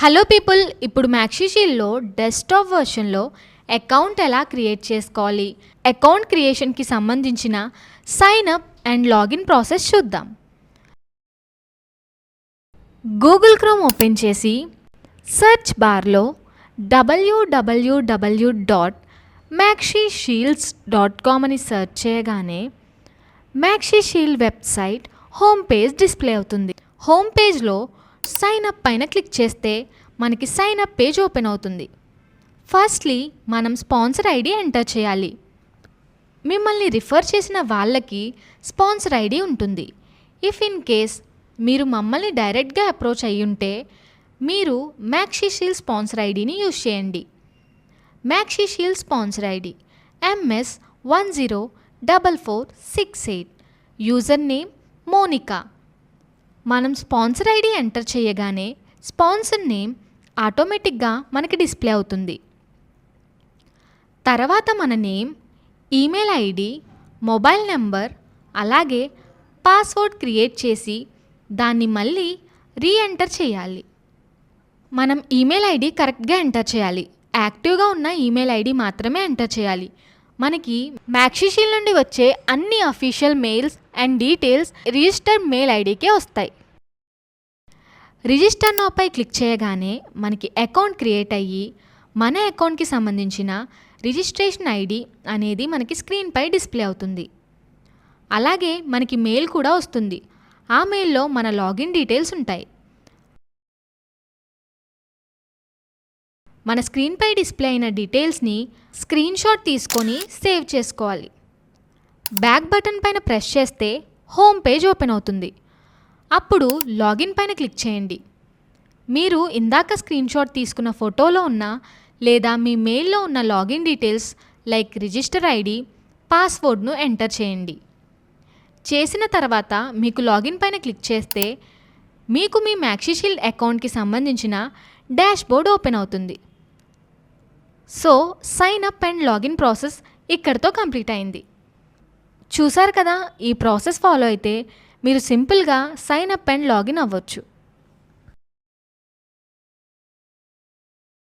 Hello people ఇప్పుడు మ్యాక్సిషీల్లో desktop వర్షన్లో అకౌంట్ ఎలా క్రియేట్ చేసుకోవాలి? అకౌంట్ క్రియేషన్కి సంబంధించిన sign up and login process చూద్దాం. గూగుల్ క్రోమ్ ఓపెన్ చేసి సెర్చ్ బార్లో W W W dot Maxishields dot com అని సెర్చ్ చేయగానే Maxi website home page display అవుతుంది. హోమ్ పేజ్లో సైన్ అప్ పైన క్లిక్ చేస్తే మనకి సైన్ అప్ పేజ్ ఓపెన్ అవుతుంది. ఫస్ట్లీ మనం స్పాన్సర్ ఐడి ఎంటర్ చేయాలి. మిమ్మల్ని రిఫర్ చేసిన వాళ్ళకి స్పాన్సర్ ఐడి ఉంటుంది. ఇఫ్ ఇన్ కేస్ మీరు మమ్మల్ని డైరెక్ట్గా అప్రోచ్ అయ్యి ఉంటే మీరు మ్యాక్సీషీల్ స్పాన్సర్ ఐడిని యూజ్ చేయండి. Maxishield sponsor ID M S one zero double four six eight user name Monika. మనం స్పాన్సర్ ఐడి ఎంటర్ చేయగానే స్పాన్సర్ నేమ్ ఆటోమేటిక్గా మనకి డిస్ప్లే అవుతుంది. తర్వాత మన name email ID mobile number అలాగే పాస్వర్డ్ క్రియేట్ చేసి దాన్ని మళ్ళీ రీ ఎంటర్ చేయాలి. మనం ఈమెయిల్ ఐడి కరెక్ట్గా ఎంటర్ చేయాలి. యాక్టివ్గా ఉన్న ఈమెయిల్ ఐడి మాత్రమే ఎంటర్ చేయాలి. మనకి మ్యాక్సిషీల్ నుండి వచ్చే అన్ని official mails and details registered mail ఐడికే వస్తాయి. రిజిస్టర్ నోపై క్లిక్ చేయగానే మనకి అకౌంట్ క్రియేట్ అయ్యి మన అకౌంట్కి సంబంధించిన రిజిస్ట్రేషన్ ఐడి అనేది మనకి స్క్రీన్పై డిస్ప్లే అవుతుంది. అలాగే మనకి మెయిల్ కూడా వస్తుంది. ఆ మెయిల్లో మన లాగిన్ డీటెయిల్స్ ఉంటాయి. మన స్క్రీన్పై డిస్ప్లే అయిన డీటెయిల్స్ని స్క్రీన్ షాట్ తీసుకొని సేవ్ చేసుకోవాలి. బ్యాక్ బటన్ పైన ప్రెస్ చేస్తే హోమ్ పేజ్ ఓపెన్ అవుతుంది. అప్పుడు లాగిన్ పైన క్లిక్ చేయండి. మీరు ఇందాక స్క్రీన్షాట్ తీసుకున్న ఫోటోలో ఉన్న లేదా మీ మెయిల్లో ఉన్న login details like register ID పాస్వర్డ్ను ఎంటర్ చేయండి. చేసిన తర్వాత మీకు లాగిన్ పైన క్లిక్ చేస్తే మీకు మీ మ్యాక్సిషీల్డ్ అకౌంట్కి సంబంధించిన డాష్ బోర్డ్ ఓపెన్ అవుతుంది. So sign up and login process ఇక్కడితో కంప్లీట్ అయింది. చూసారు కదా ఈ ప్రాసెస్ ఫాలో అయితే మీరు సింపుల్గా సైన్ అప్ అండ్ లాగిన్ అవ్వచ్చు.